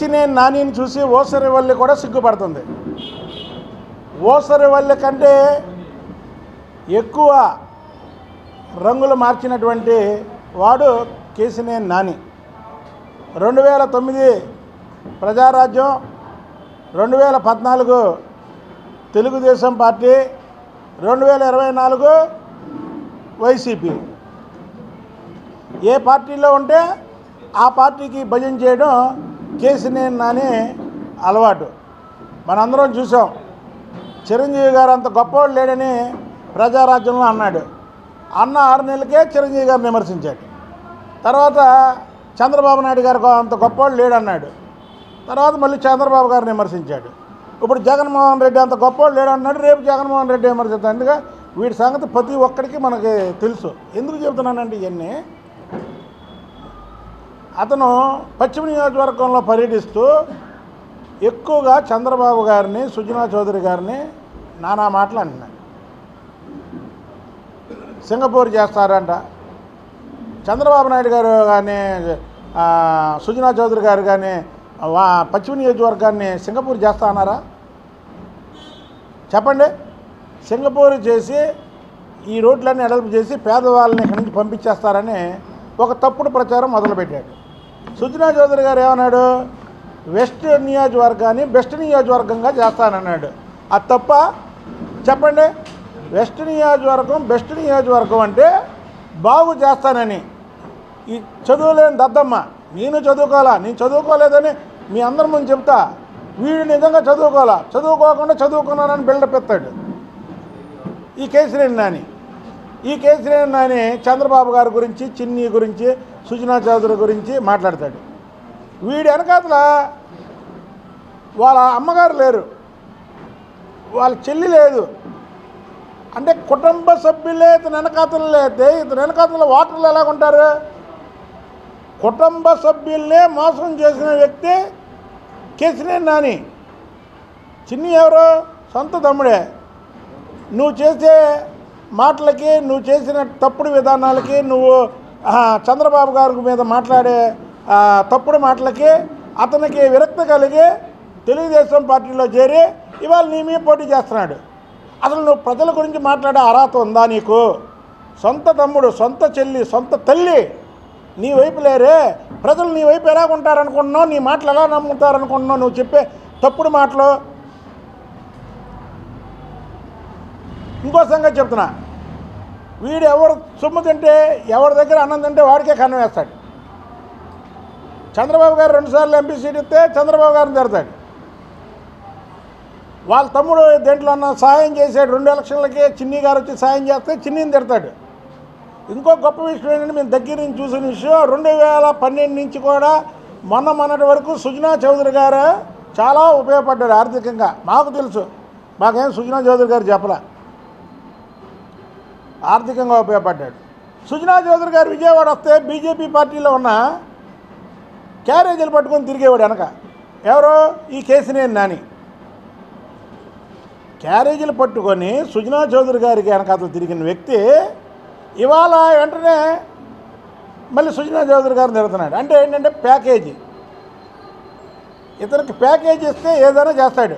నేను నానిని చూసి ఓసరివల్లి కూడా సిగ్గుపడుతుంది. ఓసరివల్లి కంటే ఎక్కువ రంగులు మార్చినటువంటి వాడు కేసినేని నాని. రెండు వేల తొమ్మిది ప్రజారాజ్యం రెండు వేల పద్నాలుగు తెలుగుదేశం పార్టీ రెండు వేల ఇరవై నాలుగు వైసీపీ. ఏ పార్టీలో ఉంటే ఆ పార్టీకి భజన చేయడం కేసినేని నాని అలవాటు. మనందరం చూసాం. చిరంజీవి గారు అంత గొప్పవాడు లేడని ప్రజారాజ్యంలో అన్నాడు. అన్న ఆరు నెలలకే చిరంజీవి గారిని విమర్శించాడు. తర్వాత చంద్రబాబు నాయుడు గారు అంత గొప్పవాడు లేడన్నాడు. తర్వాత మళ్ళీ చంద్రబాబు గారిని విమర్శించాడు. ఇప్పుడు జగన్మోహన్ రెడ్డి అంత గొప్పవాడు లేడన్నాడు రేపు జగన్మోహన్ రెడ్డి విమర్శిస్తాడు. అందుకే వీటి సంగతి ప్రతి ఒక్కడికి మనకి తెలుసు. ఎందుకు చెబుతున్నానంటే ఇవన్నీ అతను పశ్చిమ నియోజకవర్గంలో పర్యటిస్తూ ఎక్కువగా చంద్రబాబు గారిని సుజనా చౌదరి గారిని నానా మాటలు అంటున్నాడు. సింగపూర్ చేస్తారంట. చంద్రబాబు నాయుడు గారు కానీ సుజనా చౌదరి గారు కానీ వా పశ్చిమ నియోజకవర్గాన్ని సింగపూర్ చేస్తా అన్నారా? చెప్పండి. సింగపూర్ చేసి ఈ రోడ్లన్నీ ఎడల్పు చేసి పేదవాళ్ళని ఇక్కడి నుంచి పంపించేస్తారని ఒక తప్పుడు ప్రచారం మొదలుపెట్టాడు. సుజనా చౌదరి గారు ఏమన్నాడు? వెస్ట్ నియోజకవర్గాన్ని బెస్ట్ నియోజకవర్గంగా చేస్తానన్నాడు. అది తప్ప చెప్పండి. వెస్ట్ నియోజకవర్గం బెస్ట్ నియోజకవర్గం అంటే బాగు చేస్తానని. ఈ చదువులేని దద్దమ్మ నేను చదువుకోవాలా? నేను చదువుకోలేదని మీ అందరి ముందు చెప్తా. వీడు నిజంగా చదువుకోవాలా? చదువుకోకుండా చదువుకున్నానని బిల్డప్ ఎత్తాడు. ఈ కేసినేని నాని. ఈ కేసీఆర్ నాని చంద్రబాబు గారి గురించి చిన్ని గురించి సుజనా చౌదరి గురించి మాట్లాడతాడు. వీడి వెనకాతల వాళ్ళ అమ్మగారు లేరు. వాళ్ళ చెల్లి లేదు. అంటే కుటుంబ సభ్యులే ఇతని వెనకాతలు లేతే ఇతని వెనకాతల ఓటర్లు ఎలాగుంటారు కుటుంబ సభ్యుల్నే మోసం చేసిన వ్యక్తి కేసీఆర్ నాని చిన్ని ఎవరు? సొంత తమ్ముడే. నువ్వు చేసే మాటలకి నువ్వు చేసిన తప్పుడు విధానాలకి నువ్వు చంద్రబాబు గారి మీద మాట్లాడే తప్పుడు మాటలకి అతనికి విరక్తి కలిగి తెలుగుదేశం పార్టీలో చేరి ఇవాళ నీ మీద పోటీ చేస్తున్నాడు. అసలు నువ్వు ప్రజల గురించి మాట్లాడే అర్హత ఉందా నీకు? సొంత తమ్ముడు సొంత చెల్లి సొంత తల్లి నీ వైపు లేరే. ప్రజలు నీ వైపు ఎలా ఉంటారనుకుంటున్నావు? నీ మాటలు ఎలా నమ్ముతారనుకుంటున్నావు? నువ్వు చెప్పే తప్పుడు మాటలు. ఇంకో సంగతి చెప్తున్నా. వీడు ఎవరు సొమ్ము తింటే ఎవరి దగ్గర అన్నం తింటే వాడికే కన్నం వేస్తాడు. చంద్రబాబు గారు రెండుసార్లు ఎంపీ సీట్ ఇస్తే చంద్రబాబు గారిని తెరతాడు వాళ్ళ తమ్ముడు దేంట్లో అన్న సాయం చేసాడు రెండు ఎలక్షన్లకి చిన్ని గారు వచ్చి సాయం చేస్తే చిన్నిని తిడతాడు. ఇంకో గొప్ప విషయం ఏంటంటే మేము దగ్గర నుంచి చూసిన విషయం రెండు వేల పన్నెండు నుంచి కూడా మొన్న మొన్నటి వరకు సుజనా చౌదరి గారు చాలా ఉపయోగపడ్డారు ఆర్థికంగా. మాకు తెలుసు. మాకేం సుజనా చౌదరి గారు చెప్పలే. ఆర్థికంగా ఉపయోగపడ్డాడు. సుజనా చౌదరి గారు విజయవాడ వస్తే బీజేపీ పార్టీలో ఉన్న క్యారేజీలు పట్టుకొని తిరిగేవాడు వెనక. ఎవరో? ఈ కేసినేని నాని. క్యారేజీలు పట్టుకొని సుజనా చౌదరి గారికి వెనక అతను తిరిగిన వ్యక్తి ఇవాళ వెంటనే మళ్ళీ సుజనా చౌదరి గారు తిరుగుతున్నాడు అంటే ఏంటంటే ప్యాకేజీ. ఇతనికి ప్యాకేజీ ఇస్తే ఏదైనా చేస్తాడు.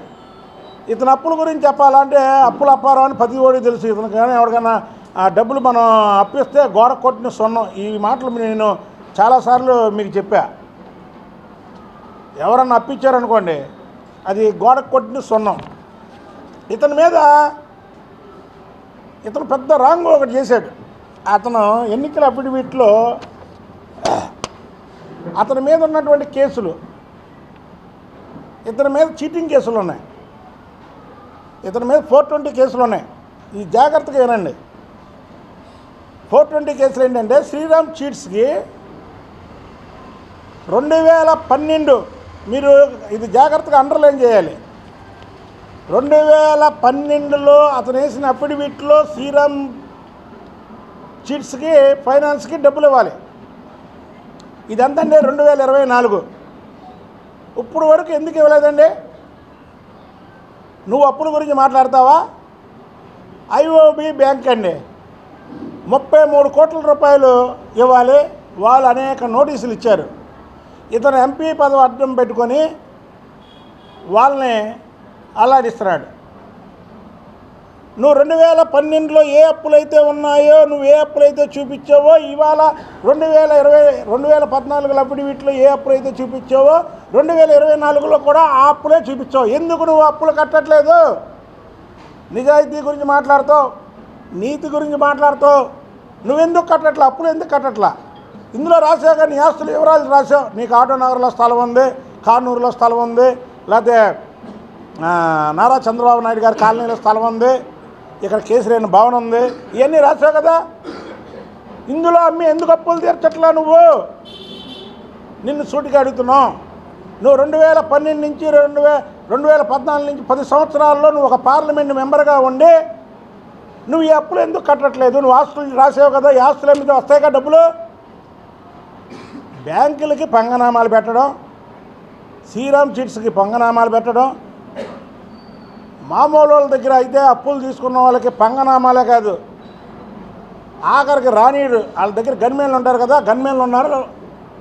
ఇతను అప్పుల గురించి చెప్పాలంటే అప్పులు అప్పారో అని ప్రతి ఓడి తెలుసు. ఇతను కానీ ఎవరికైనా ఆ డబ్బులు మనం అప్పిస్తే గోడ కొట్టిన సొన్నం. ఈ మాటలు నేను చాలాసార్లు మీకు చెప్పా. ఎవరన్నా అప్పించారనుకోండి అది గోడ కొట్టిన సొన్నం. ఇతని మీద ఇతను పెద్ద రాంగ్ ఒకటి చేశాడు. అతను ఎన్నికల అఫిడవిట్లో అతని మీద ఉన్నటువంటి కేసులు ఇతని మీద చీటింగ్ కేసులు ఉన్నాయి. ఇతని మీద ఫోర్ ట్వంటీ కేసులు ఉన్నాయి. ఈ జాగ్రత్తగా వినండి. ఫోర్ ట్వంటీ కేసులు ఏంటంటే శ్రీరామ్ చీట్స్కి రెండు వేల పన్నెండు మీరు ఇది జాగ్రత్తగా అండర్లైన్ చేయాలి. రెండు వేల పన్నెండులో అతను వేసిన అఫిడవిట్లో శ్రీరామ్ చీట్స్కి ఫైనాన్స్కి డబ్బులు ఇవ్వాలి. ఇదంతండి రెండు వేల ఇరవై నాలుగు. ఇప్పుడు వరకు ఎందుకు ఇవ్వలేదండి? నువ్వు అప్పుల గురించి మాట్లాడతావా? ఐఓబి బ్యాంక్ అండి. ముప్పై మూడు కోట్ల రూపాయలు ఇవ్వాలి. వాళ్ళు అనేక నోటీసులు ఇచ్చారు. ఇతను ఎంపీ పదవి అడ్డం పెట్టుకొని వాళ్ళని అల్లాడిస్తున్నాడు. నువ్వు రెండు వేల పన్నెండులో ఏ అప్పులైతే ఉన్నాయో నువ్వు ఏ అప్పులైతే చూపించావో ఇవాళ రెండు వేల ఇరవై రెండు వేల పద్నాలుగులో అప్పుడు వీటిలో ఏ అప్పులైతే చూపించావో రెండు వేల ఇరవై నాలుగులో కూడా ఆ అప్పులే చూపించావు. ఎందుకు నువ్వు అప్పులు కట్టట్లేదు? నిజాయితీ గురించి మాట్లాడుతావు. నీతి గురించి మాట్లాడుతావు. నువ్వెందుకు కట్టట్లా? అప్పులు ఎందుకు కట్టట్లా? ఇందులో రాసావు కానీ నీ ఆస్తులు వివరాలు రాసావు నీకు ఆటో నగర్లో స్థలం ఉంది కానూరులో స్థలం ఉంది లేకపోతే నారా చంద్రబాబు నాయుడు గారి కాలనీలో స్థలం ఉంది ఇక్కడ కేసీఆర్ భవన్ ఉంది ఇవన్నీ రాసావు కదా? ఇందులో అమ్మి ఎందుకు అప్పులు తీర్చట్లా నువ్వు? నిన్ను సూటిగా అడుగుతున్నావు నువ్వు రెండు వేల పన్నెండు నుంచి రెండు వే రెండు వేల పద్నాలుగు నుంచి పది సంవత్సరాల్లో నువ్వు ఒక పార్లమెంట్ మెంబర్గా ఉండి నువ్వు ఈ అప్పులు ఎందుకు కట్టట్లేదు? నువ్వు ఆస్తులు రాసావు కదా ఈ ఆస్తుల మీద వస్తాయి కదా డబ్బులు? బ్యాంకులకి పంగనామాలు పెట్టడం శ్రీరామ్ చిట్స్కి పంగనామాలు పెట్టడం మామూలు వాళ్ళ దగ్గర అయితే అప్పులు తీసుకున్న వాళ్ళకి పంగనామాలే కాదు. ఆఖరికి రానీడు. వాళ్ళ దగ్గర గన్మేన్లు ఉంటారు కదా గన్మేన్లు ఉన్నారు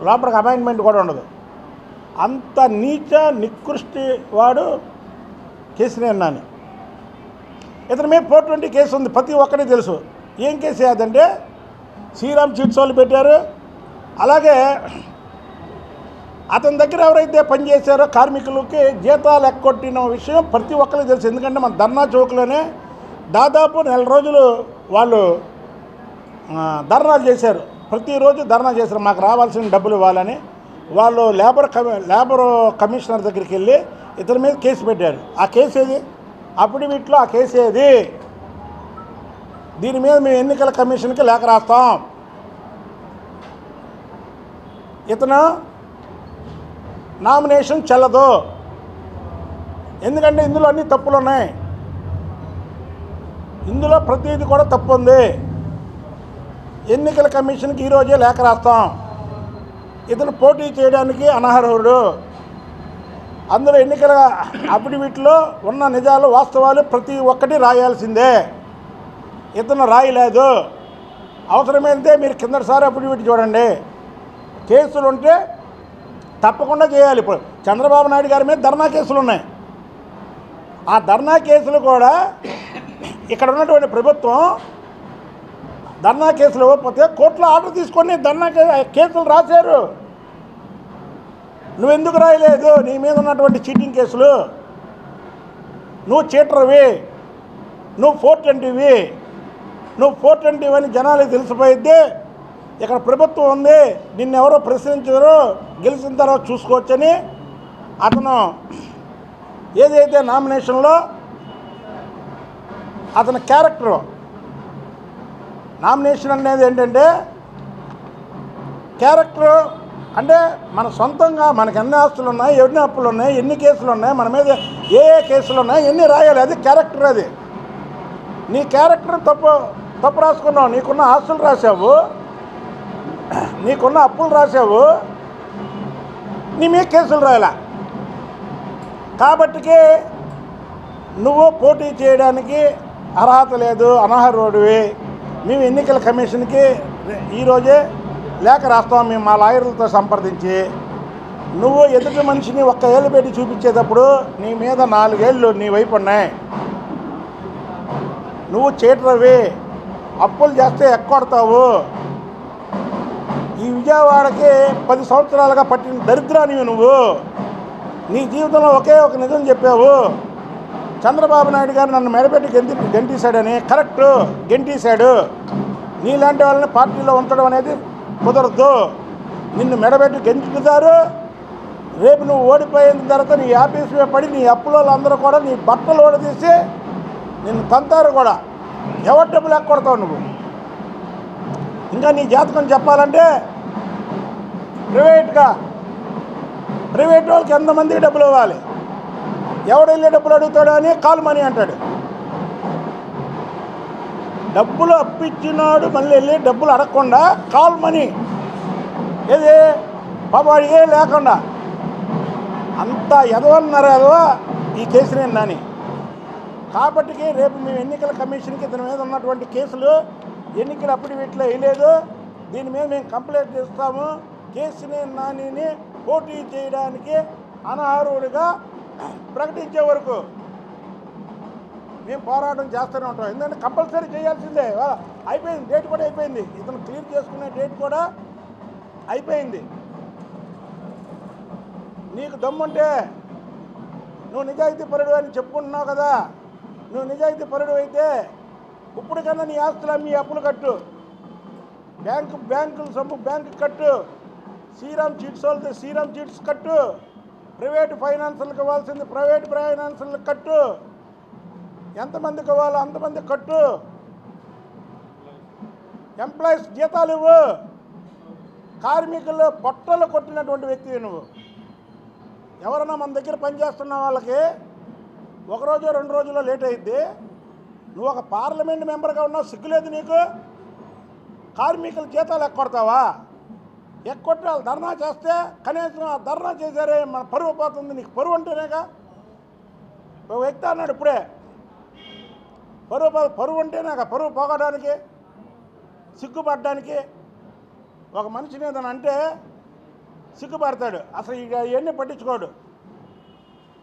లోపలికి అపాయింట్మెంట్ కూడా ఉండదు. అంత నీచ నికృష్టి వాడు కేసీఆర్ నాని ఇతని మీద ఫోర్ ట్వంటీ కేసు ఉంది. ప్రతి ఒక్కరికి తెలుసు. ఏం కేసు అదంటే శ్రీరామ్ చిట్స్ వాళ్ళు పెట్టారు. అలాగే అతని దగ్గర ఎవరైతే పనిచేశారో కార్మికులకి జీతాలు ఎక్కొట్టిన విషయం ప్రతి ఒక్కరికి తెలుసు. ఎందుకంటే మన ధర్నా చౌక్లోనే దాదాపు నెల రోజులు వాళ్ళు ధర్నాలు చేశారు. ప్రతిరోజు ధర్నా చేశారు. మాకు రావాల్సిన డబ్బులు ఇవ్వాలని. వాళ్ళు లేబర్ కమి లేబర్ కమిషనర్ దగ్గరికి వెళ్ళి ఇతని మీద కేసు పెట్టారు. ఆ కేసు ఏది? అప్పుడు వీటిలో ఆ కేసు ఏది? దీని మీద మేము ఎన్నికల కమిషన్కి లేఖ రాస్తాం. ఇతను నామినేషన్ చెల్లదు. ఎందుకంటే ఇందులో అన్ని తప్పులు ఉన్నాయి ఇందులో ప్రతిదీ కూడా తప్పు ఉంది ఎన్నికల కమిషన్కి ఈరోజే లేఖ రాస్తాం. ఇతను పోటీ చేయడానికి అనర్హుడు. అందులో ఎన్నికల అఫిడవిట్లో ఉన్న నిజాలు వాస్తవాలు ప్రతి ఒక్కటి రాయాల్సిందే. ఇతను రాయలేదు. అవసరమైతే మీరు కిందటిసారి అఫిడవిట్ చూడండి. కేసులు ఉంటే తప్పకుండా చేయాలి. ఇప్పుడు చంద్రబాబు నాయుడు గారి మీద ధర్నా కేసులు ఉన్నాయి ఆ ధర్నా కేసులు కూడా ఇక్కడ ఉన్నటువంటి ప్రభుత్వం ధర్నా కేసులు ఇవ్వకపోతే కోర్టులో ఆర్డర్ తీసుకొని ధర్నా కే- కేసులు రాశారు. నువ్వెందుకు రాయలేదు? నీ మీద ఉన్నటువంటి చీటింగ్ కేసులు. నువ్వు చీటర్వి. నువ్వు ఫోర్ ట్వంటీవి. నువ్వు ఫోర్ ట్వంటీ అని జనాలకు తెలిసిపోయిద్ది. ఇక్కడ ప్రభుత్వం ఉంది. నిన్నెవరో ప్రశ్నించారో గెలిచిన తర్వాత చూసుకోవచ్చని అతను ఏదైతే నామినేషన్లో అతని క్యారెక్టర్ నామినేషన్ అనేది ఏంటంటే క్యారెక్టర్ అంటే మన సొంతంగా మనకి ఎన్ని ఆస్తులు ఉన్నాయి ఎన్ని అప్పులు ఉన్నాయి ఎన్ని కేసులు ఉన్నాయి మన మీద ఏ ఏ కేసులు ఉన్నాయి ఎన్ని రాయాలి అది క్యారెక్టర్ అది. నీ క్యారెక్టర్ తప్పు తప్పు రాసుకున్నావు నీకున్న ఆస్తులు రాసావు నీకున్న అప్పులు రాసావు నీ మీద కేసులు రాయాల? కాబట్టికి నువ్వు పోటీ చేయడానికి అర్హత లేదు అనర్హుడివి. మేము ఎన్నికల కమిషన్కి ఈరోజే లేఖ రాస్తాం మేము మా లాయర్లతో సంప్రదించి నువ్వు ఎదుటి మనిషిని ఒక్క ఏళ్ళు పెట్టి చూపించేటప్పుడు నీ మీద నాలుగేళ్ళు నీ వైపు ఉన్నాయి. నువ్వు చేటరవి అప్పులు చేస్తే ఎక్కొడతావు. ఈ విజయవాడకి పది సంవత్సరాలుగా పట్టిన దరిద్రానివి నువ్వు. నీ జీవితంలో ఒకే ఒక నిజం చెప్పావు. చంద్రబాబు నాయుడు గారు నన్ను మెడపెట్టి గెంటి గెంటేశాడని కరెక్ట్ గెంటేశాడు నీలాంటి వాళ్ళని పార్టీలో ఉంచడం అనేది కుదరదు. నిన్ను మెడబెట్టి గెంటుతారు రేపు నువ్వు ఓడిపోయిన తర్వాత నీ ఆఫీస్ మీద పడి నీ అప్పులో అందరూ కూడా నీ బట్టలు ఓడదీసి నిన్ను తంతారు కూడా. ఎవరి డబ్బులు ఎక్కడతావు నువ్వు? ఇంకా నీ జాతకం చెప్పాలంటే ప్రైవేట్గా ప్రైవేట్ వాళ్ళకి ఎంతమందికి డబ్బులు ఇవ్వాలి? ఎవడు వెళ్ళి డబ్బులు అడుగుతాడు అని కాల్ మనీ అంటాడు. డబ్బులు అప్పించినాడు మళ్ళీ వెళ్ళి డబ్బులు అడగకుండా కాల్ మనీ ఏది? పాప ఏ లేకుండా. అంత ఎదవన్నారు ఎదవ ఈ కేసునే నాని కాబట్టికి రేపు మేము ఎన్నికల కమిషన్కి ఇతని మీద ఉన్నటువంటి కేసులు ఎన్నికల అఫిడవిట్లో వేయలేదు. దీని మీద మేము కంప్లైంట్ చేస్తాము. కేసుని నానిని పోటీ చేయడానికి అనర్హుడిగా ప్రకటించే వరకు మేము పోరాటం చేస్తూనే ఉంటాం. ఎందుకంటే కంపల్సరీ చేయాల్సిందే. వా, అయిపోయింది. డేట్ కూడా అయిపోయింది. ఇతను క్లియర్ చేసుకునే డేట్ కూడా అయిపోయింది. నీకు దమ్ముంటే నువ్వు నిజాయితీ పరుడు అని చెప్పుకుంటున్నావు కదా. నువ్వు నిజాయితీ పరుడు అయితే ఇప్పటికన్నా నీ ఆస్తులు అమ్మి అప్పులు కట్టు. బ్యాంకు బ్యాంకులు సొమ్ము బ్యాంకు కట్టు. శ్రీరామ్ చీట్స్ వాళ్ళతో శ్రీరామ్ చీట్స్ కట్టు. ప్రైవేట్ ఫైనాన్సులకు ఇవ్వాల్సింది ప్రైవేట్ ఫైనాన్సులకు కట్టు. ఎంతమందికి కావాలో అంతమంది కట్టు. ఎంప్లాయీస్ జీతాలు ఇవ్వు. కార్మికులు పొట్టలు కొట్టినటువంటి వ్యక్తి నువ్వు. ఎవరైనా మన దగ్గర పనిచేస్తున్న వాళ్ళకి ఒకరోజు రెండు రోజుల్లో లేట్ అయింది నువ్వు ఒక పార్లమెంట్ మెంబర్గా ఉన్నావు సిగ్గులేదు నీకు. కార్మికుల జీతాలు ఎక్కొడతావా ఎక్కొట్టి వాళ్ళు ధర్నా చేస్తే కనీసం ఆ ధర్నా చేశారే మన పరువు పోతుంది. నీకు పరువు అంటేనేగా. ఒక వ్యక్తి అన్నాడు ఇప్పుడే పరువు పరువు ఉంటే నాకు పరువు పోగడానికి సిగ్గుపడడానికి ఒక మనిషిని ఏదైనా అంటే సిగ్గుపడతాడు. అసలు ఇక ఇవన్నీ పట్టించుకోడు.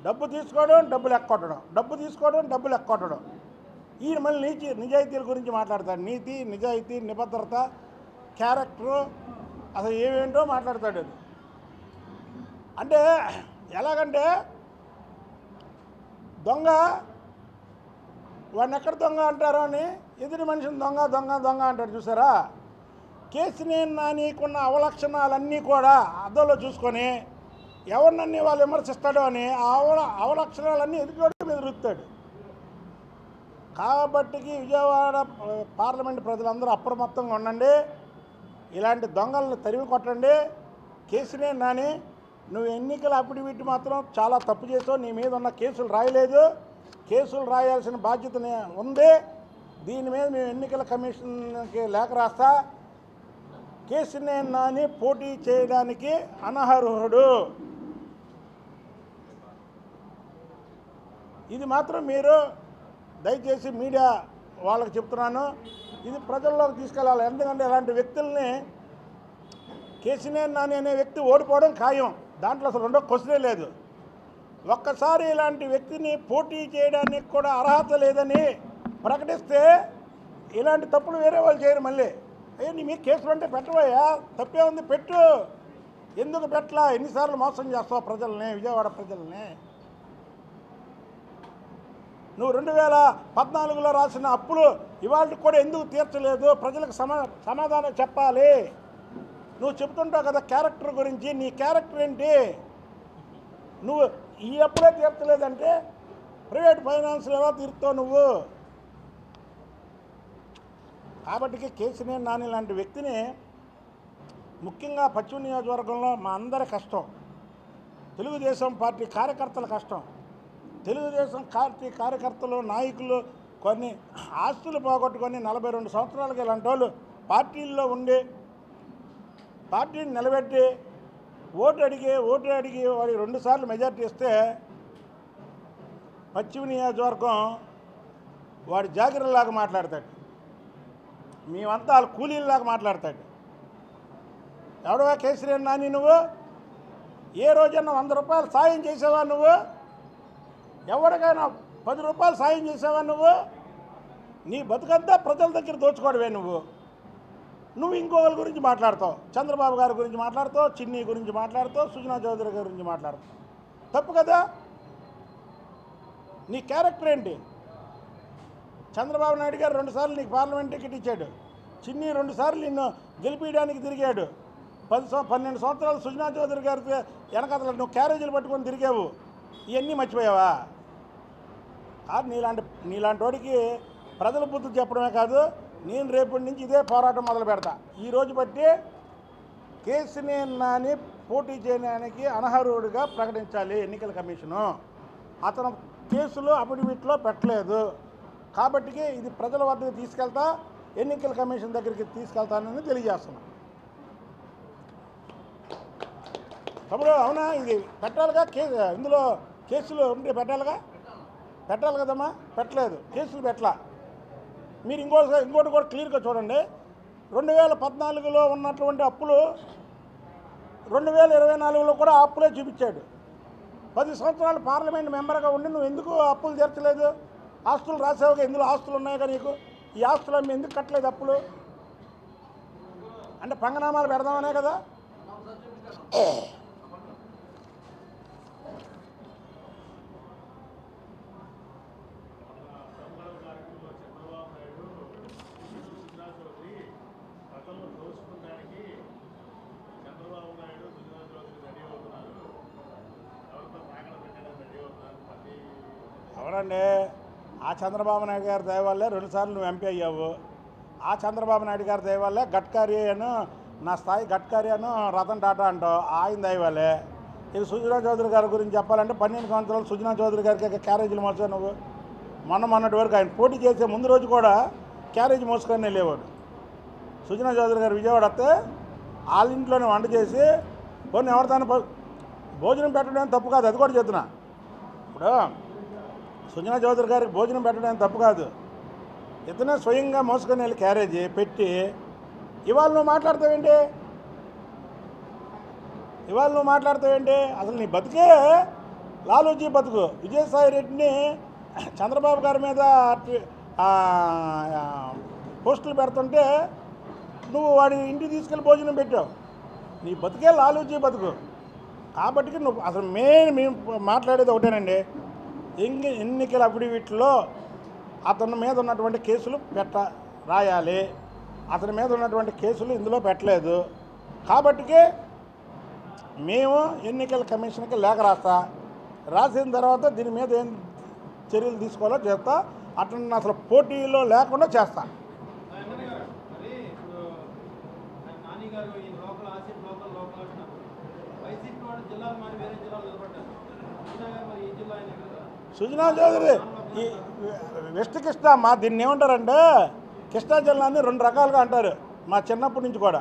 డబ్బు తీసుకోవడం డబ్బులు ఎక్కొట్టడం డబ్బు తీసుకోవడం డబ్బులు ఎక్కొట్టడం ఈయన మళ్ళీ నీచి నిజాయితీల గురించి మాట్లాడతాడు. నీతి నిజాయితీ నిబద్ధత క్యారెక్టరు అసలు ఏమేంటో మాట్లాడతాడు అది. అంటే ఎలాగంటే దొంగ వాడిని ఎక్కడ దొంగ అంటారో అని? ఎదురు మనిషిని దొంగ దొంగ దొంగ అంటాడు చూసారా? కేసినేని నానీకున్న అవలక్షణాలన్నీ కూడా అద్దంలో చూసుకొని ఎవరినన్నీ వాళ్ళు విమర్శిస్తాడో అని ఆ అవల అవలక్షణాలన్నీ ఎదుటి మీద రుత్తాడు కాబట్టి విజయవాడ పార్లమెంట్ ప్రజలందరూ అప్రమత్తంగా ఉండండి. ఇలాంటి దొంగలను తరిమి కొట్టండి. కేసునే నాని నువ్వు ఎన్నికల అఫిడవిట్ మాత్రం చాలా తప్పు చేసావు. నీ మీద ఉన్న కేసులు రాయలేదు. కేసులు రాయాల్సిన బాధ్యత ఉంది. దీని మీద మేము ఎన్నికల కమిషన్కి లేఖ రాస్తా. కేసునే నాని పోటీ చేయడానికి అనర్హుడు. ఇది మాత్రం మీరు దయచేసి మీడియా వాళ్ళకి చెప్తున్నాను. ఇది ప్రజల్లోకి తీసుకెళ్ళాలి. ఎందుకంటే ఇలాంటి వ్యక్తుల్ని కేసీనేని నాని అనే వ్యక్తి ఓడిపోవడం ఖాయం. దాంట్లో అసలు రెండో క్వశ్చనే లేదు. ఒక్కసారి ఇలాంటి వ్యక్తిని పోటీ చేయడానికి కూడా అర్హత లేదని ప్రకటిస్తే ఇలాంటి తప్పులు వేరే వాళ్ళు చేయరు మళ్ళీ. అయ్యో నీ మీద కేసులు అంటే పెట్టవయ్యా తప్పే ఉంది పెట్టు. ఎందుకు పెట్టలా? ఎన్నిసార్లు మోసం చేస్తావు ప్రజల్ని విజయవాడ ప్రజల్ని? నువ్వు రెండు వేల పద్నాలుగులో రాసిన అప్పులు ఇవాళ కూడా ఎందుకు తీర్చలేదు? ప్రజలకు సమా సమాధానం చెప్పాలి. నువ్వు చెప్తుంటావు కదా క్యారెక్టర్ గురించి నీ క్యారెక్టర్ ఏంటి? నువ్వు ఈ అప్పులే తీర్చలేదంటే ప్రైవేట్ ఫైనాన్స్ ఎలా తీరుతావు నువ్వు? కాబట్టి కేసీనేని నాని లాంటి వ్యక్తిని ముఖ్యంగా పశ్చిమ నియోజకవర్గంలో మా అందరి కష్టం. తెలుగుదేశం పార్టీ కార్యకర్తల కష్టం. తెలుగుదేశం పార్టీ కార్యకర్తలు నాయకులు కొన్ని ఆస్తులు పోగొట్టుకొని నలభై రెండు సంవత్సరాలకి ఇలాంటి వాళ్ళు పార్టీల్లో ఉండి పార్టీని నిలబెట్టి ఓటు అడిగి ఓటు అడిగి వాడికి రెండుసార్లు మెజార్టీ ఇస్తే పశ్చిమ నియోజకవర్గం వాడి జాగిరలాగా మాట్లాడతాడు. మేమంతా వాళ్ళ కూలీలాగా మాట్లాడతాడు. ఎవడవా కేసీఆర్ నాని నువ్వు? ఏ రోజన్నా వంద రూపాయలు సాయం చేసేవా నువ్వు? ఎవరికైనా పది రూపాయలు సాయం చేసావా నువ్వు? నీ బతుకంతా ప్రజల దగ్గర దోచుకోవడమే నువ్వు. నువ్వు ఇంకొకరి గురించి మాట్లాడతావు. చంద్రబాబు గారి గురించి మాట్లాడతావు చిన్ని గురించి మాట్లాడతావు సుజనా చౌదరి గారి గురించి మాట్లాడతావు. తప్పు కదా? నీ క్యారెక్టర్ ఏంటి? చంద్రబాబు నాయుడు గారు రెండుసార్లు నీకు పార్లమెంట్ టికెట్ ఇచ్చాడు. చిన్ని రెండుసార్లు నిన్ను గెలిపించడానికి తిరిగాడు. పది సంవ పన్నెండు సంవత్సరాలు సుజనా చౌదరి గారికి వెనకతల నువ్వు క్యారేజీలు పట్టుకొని తిరిగావు. ఇవన్నీ మర్చిపోయావా? కాదు నీలాంటి నీలాంటి వాడికి ప్రజల బుద్ధి చెప్పడమే కాదు నేను రేపటి నుంచి ఇదే పోరాటం మొదలు పెడతా. ఈ రోజు బట్టి కేసుని నాని పోటీ చేయడానికి అనర్హుడిగా ప్రకటించాలి ఎన్నికల కమిషను. అతను కేసులు అఫిడవిట్లో పెట్టలేదు. కాబట్టి ఇది ప్రజల వద్దకు తీసుకెళ్తా ఎన్నికల కమిషన్ దగ్గరికి తీసుకెళ్తానని తెలియజేస్తున్నాను తమ్ముడు అవునా? ఇది పెట్టాలిగా? కే ఇందులో కేసులు ఉంటే పెట్టాలిగా? పెట్టాలి కదమ్మా? పెట్టలేదు. కేసులు పెట్టలా? మీరు ఇంకోటి ఇంకోటి కూడా క్లియర్గా చూడండి. రెండు వేల పద్నాలుగులో ఉన్నటువంటి అప్పులు రెండు వేల ఇరవై నాలుగులో కూడా అప్పులే చూపించాడు. పది సంవత్సరాలు పార్లమెంట్ మెంబర్గా ఉండి నువ్వు ఎందుకు అప్పులు తీర్చలేదు? ఆస్తులు రాసావుగా ఎందులో ఆస్తులు ఉన్నాయిగా నీకు? ఈ ఆస్తులు అమ్మి ఎందుకు కట్టలేదు అప్పులు? అంటే పంగనామాలు పెడదామనే కదా సంబరం కార్యక్రమంలో చంద్రబాబు నాయుడు సుజనా చౌదరి గతంలో దోచుకోవడానికి చంద్రబాబు నాయుడు సుజనా చౌదరి రెడీ అవుతున్నారు ఎవరితో తాకడ పెట్టడానికి రెడీ అవుతున్నారు ప్రతి అవునండి ఆ చంద్రబాబు నాయుడు గారి దయ రెండుసార్లు నువ్వు ఎంపీ అయ్యావు. ఆ చంద్రబాబు నాయుడు గారి దయ గట్కార్యను అను నా స్థాయి గట్కార్యను అను రతన్ టాటా అంటావు. ఆయన దయ ఇది సుజనా చౌదరి గారి గురించి చెప్పాలంటే పన్నెండు సంవత్సరాలు సుజనా చౌదరి గారికి క్యారేజీలు మోసావు నువ్వు. మొన్న మొన్నటి వరకు ఆయన పోటీ చేసే ముందు రోజు కూడా క్యారేజ్ మోసుకొని వెళ్ళేవాడు. సుజనా చౌదరి గారు విజయవాడ వస్తే వాళ్ళ ఇంట్లోనే వంట చేసి కొన్ని ఎవరితో భోజనం పెట్టడం తప్పు కాదు అది కూడా చెప్తున్నా. ఇప్పుడు సుజనా చౌదరి గారికి భోజనం పెట్టడం తప్పు కాదు. ఇతనే స్వయంగా మోసుకొని వెళ్ళి క్యారేజీ పెట్టి ఇవాళ నువ్వు మాట్లాడతావేంటి? ఇవాళ నువ్వు మాట్లాడతావేంటి? అసలు నీ బతికే లాలూజీ బతుకు. విజయసాయి రెడ్డిని చంద్రబాబు గారి మీద పోస్టులు పెడుతుంటే నువ్వు వాడి ఇంటికి తీసుకెళ్ళి భోజనం పెట్టావు. నీ బతికే లాలూజీ బతుకు. కాబట్టికి నువ్వు అసలు మెయిన్ మేము మాట్లాడేది ఒకటేనండి. ఎన్ని ఎన్నికల అఫిడవిట్లో అతని మీద ఉన్నటువంటి కేసులు పెట్ట రాయాలి. అతని మీద ఉన్నటువంటి కేసులు ఇందులో పెట్టలేదు. కాబట్టికే మేము ఎన్నికల కమిషన్కి లేఖ రాస్తా. రాసిన తర్వాత దీని మీద ఏం చర్యలు తీసుకోవాలో చేస్తా. అతను అసలు పోటీలో లేకుండా చేస్తా. వైసీపీ జిల్లాలు మారి వేరే నిలబడ్డారు ఈయన గారు మరి ఈ జిల్లా ఆయన కదా సుజనా చౌదరి ఈ వెస్ట్ కృష్ణ మా దీన్ని ఏమంటారంటే కృష్ణా జిల్లాని రెండు రకాలుగా అంటారు మా చిన్నప్పటి నుంచి కూడా.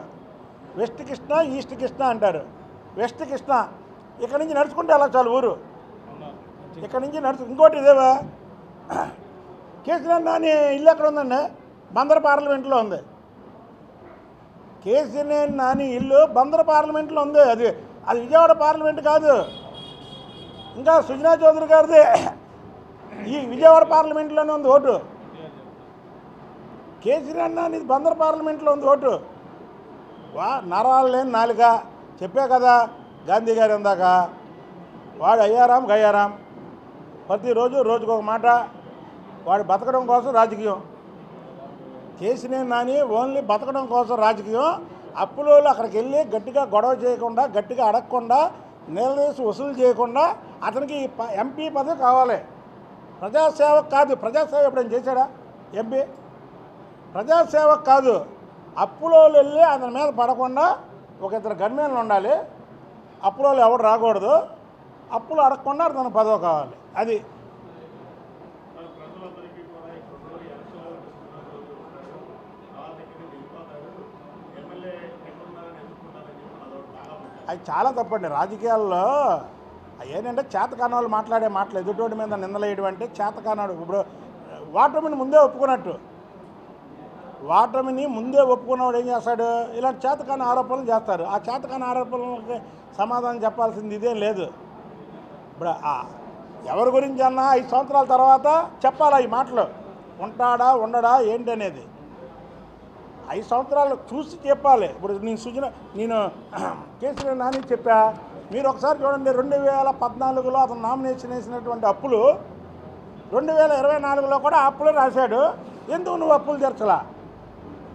వెస్ట్ కృష్ణ ఈస్ట్ కృష్ణ అంటారు. వెస్ట్ కృష్ణ ఇక్కడ నుంచి నడుచుకుంటే అలా చాలు ఊరు? ఇక్కడ నుంచి నడుచు ఇంకోటి ఇదేవా? కేసీఆర్ నాని ఇల్లు ఎక్కడ ఉందండి? బందర్ పార్లమెంట్లో ఉంది. కేసీఆర్ నాని ఇల్లు బందర్ పార్లమెంట్లో ఉంది. అది అది విజయవాడ పార్లమెంట్ కాదు. ఇంకా సుజనా చౌదరి గారిది ఈ విజయవాడ పార్లమెంట్లోనే ఉంది ఓటు. కేసీఆర్ నాని బందర్ పార్లమెంట్లో ఉంది ఓటు. వా నరాలు లేని నాలుక. చెప్పే కదా గాంధీ గారు ఇందాక వాడు అయ్యారాం గయ్యారాం. ప్రతిరోజు రోజుకొక మాట. వాడు బతకడం కోసం రాజకీయం. కేసీఆర్ నాని ఓన్లీ బతకడం కోసం రాజకీయం. అప్పులోళ్ళు అక్కడికి వెళ్ళి గట్టిగా గొడవ చేయకుండా గట్టిగా అడగకుండా నిలదీసి వసూలు చేయకుండా అతనికి ప- ఎంపీ పదవి కావాలి. ప్రజాసేవ కాదు ప్రజాసేవ ఎప్పుడైనా చేశాడా? ఎంపీ? ప్రజాసేవ కాదు అప్పులో వెళ్ళి అతని మీద పడకుండా ఒక ఇద్దరు గన్మేన్లు ఉండాలి. అప్పులో ఎవడు రాకూడదు. అప్పులు అడగకుండా తన పదవి కావాలి. అది. అది చాలా తప్పండి. రాజకీయాల్లో ఏంటంటే చేతకాని వాళ్ళు మాట్లాడే మాటలు ఎదుటోటి మీద నిందలేయడం అంటే చేతకానాడు. ఇప్పుడు వాటమిని ముందే ఒప్పుకున్నట్టు. వాటమిని ముందే ఒప్పుకున్నవాడు ఏం చేస్తాడు? ఇలాంటి చేతకాని ఆరోపణలు చేస్తారు. ఆ చేతకాని ఆరోపణలకి సమాధానం చెప్పాల్సింది ఇదేం లేదు. ఇప్పుడు ఎవరి గురించి అన్నా ఐదు సంవత్సరాల తర్వాత చెప్పాలా ఈ మాటలు? ఉంటాడా ఉండడా ఏంటి అనేది? ఐదు సంవత్సరాలు చూసి చెప్పాలి. ఇప్పుడు నేను సుజన నేను కేసీఆర్ నాని చెప్పా. మీరు ఒకసారి చూడండి రెండు వేల పద్నాలుగులో అతను నామినేషన్ వేసినటువంటి అప్పులు రెండు వేల ఇరవై నాలుగులో కూడా అప్పులు రాశాడు. ఎందుకు నువ్వు అప్పులు తెరచలా?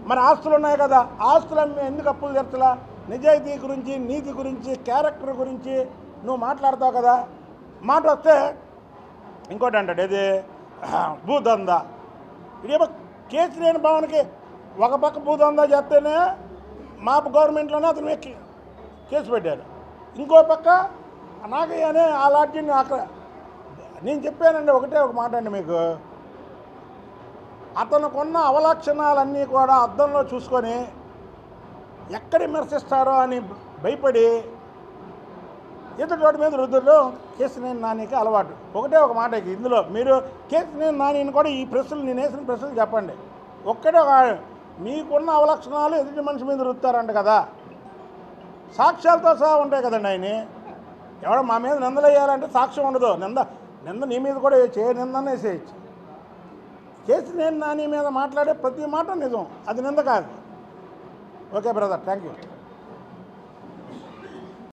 మరి ఆస్తులు ఉన్నాయి కదా ఆస్తులు ఎందుకు అప్పులు తెరచలా? నిజాయితీ గురించి నీతి గురించి క్యారెక్టర్ గురించి నువ్వు మాట్లాడతావు కదా. మాట వస్తే ఇంకోటి అంటాడు ఇది భూదంద. ఇదేమో కేసు లేని భవన్కి ఒక పక్క భూదందా చేస్తేనే మా గవర్నమెంట్లోనే అతను కేసు పెట్టారు ఇంకో పక్క అనాగయ్య అనే ఆ లాడ్జిని అక్కడ నేను చెప్పానండి ఒకటే ఒక మాట అండి మీకు. అతనుకున్న అవలక్షణాలన్నీ కూడా అద్దంలో చూసుకొని ఎక్కడ విమర్శిస్తారో అని భయపడి ఎదుటి మీద రుద్దులో కేసినేని నానికి అలవాటు. ఒకటే ఒక మాట ఇందులో. మీరు కేసినేని నానిని కూడా ఈ ప్రశ్నలు నేను వేసిన ప్రశ్నలు చెప్పండి. ఒక్కడే ఒక మీకున్న అవలక్షణాలు ఎదుటి మనిషి మీద రుద్దుతారంట కదా. సాక్ష్యాలతో సహా ఉంటాయి కదండి ఆయన ఎవడో మా మీద నిందలు సాక్ష్యం ఉండదు. నింద నింద నీ మీద కూడా చే నిందనే చేయొచ్చు. చేసి నేను నా నీ మీద మాట్లాడే ప్రతి మాట నిజం. అది నింద కాదు. Okay brother. Thank you